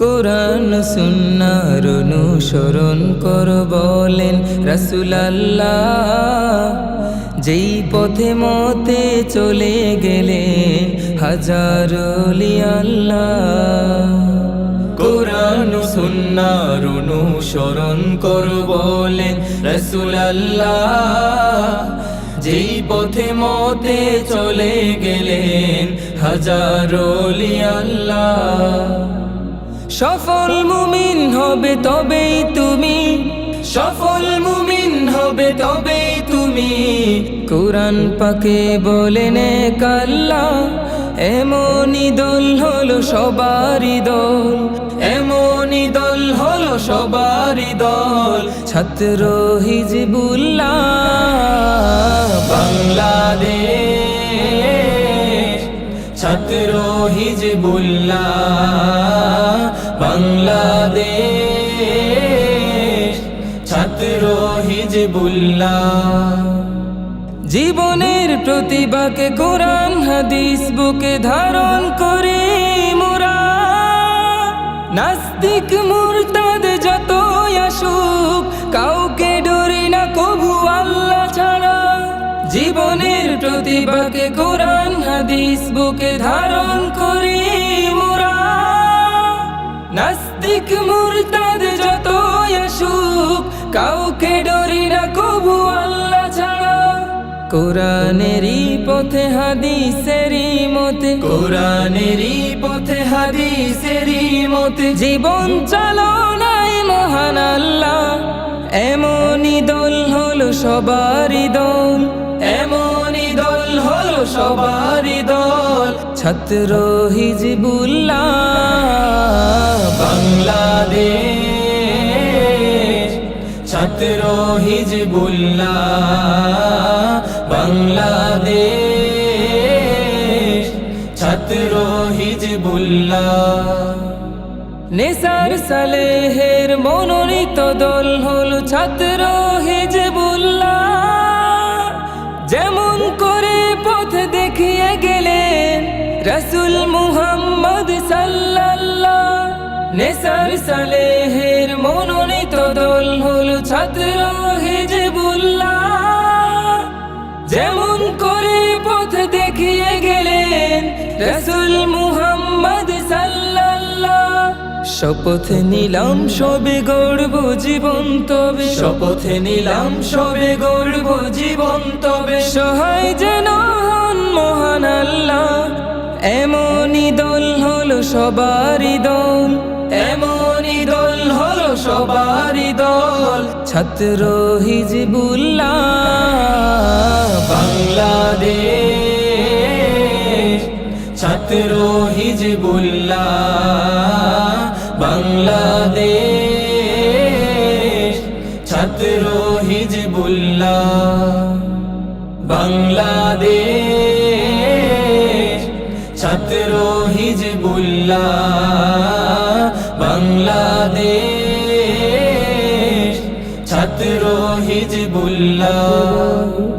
কোরআন, সুন্নার অনুসরণ কর বলেন রসুলাল্লাহ। যেই পথে মতে চলে গেলেন হাজার আল্লাহ কোরআন, সুন্নার অনুসরণ কর বলেন রসুলাল্লাহ। যেই পথে মতে চলে গেলেন হাজার আল্লাহ সফল মুমিন হবে তবেই তুমি। সফল মুমিন হবে তবেই তুমি। কোরআন পাকে বলেন কাল্লা এমনই দল হলো সবারই দল। এমনই দল হলো সবারই দল। ছাত্র হিজবুল্লাহ হিজবুল্লাহ বাংলাদেশ, ছাত্র হিজবুল্লাহ জীবনের প্রতিভাকে কোরআন, হাদিস বুকে ধারণ করে মোরা। নাস্তিক মুরতাদ যত আসুক, কাউকে ডরি না কভু আল্লাহ ছাড়া। জীবনের প্রতিভাকে কোরআন, হাদিস বুকে ধারণ করি মোরা। নাস্তিক মুরতাদ যত কাউকে ডরি না কভু আল্লাহ ছাড়া। কোরআনেরই পথে, হাদিসেরই মতে। কোরআনেরই পথে, হাদিসেরই মতে। জীবন চালনায় মহান আল্লাহ। এমনই দল হলো সবারই দল। এমনই সবারই দল। ছাত্র হিজবুল্লাহ বাংলাদেশ। ছাত্র হিজবুল্লাহ বাংলাদেশ। ছাত্র হিজবুল্লাহ নেসার সালেহের মনোনীত দল হল ছাত্র মুহাম্মদ সাল্লাল্লাহ। নেসার সালেহের মনোনীত দল হল ছাত্র যেমন করে পথ দেখিয়ে গেলেন রসুল মুহাম্মদ সাল্লাল্লাহ। শপথ নিলাম, সবে গর্ব জীবন তবে। শপথ নিলাম, সবে গর্ব জীবন তবে। সহায় যেন মহান আল্লাহ। এমনই দল হলো সবারই দল, এমনই দল হলো সবারই দল। ছাত্র হিজবুল্লাহ বাংলাদেশ। ছাত্র হিজবুল্লাহ বাংলাদেশ। ছাত্র হিজবুল্লাহ বাংলাদেশ। ছাত্র হিজবুল্লাহ বাংলাদেশ। ছাত্র হিজবুল্লাহ।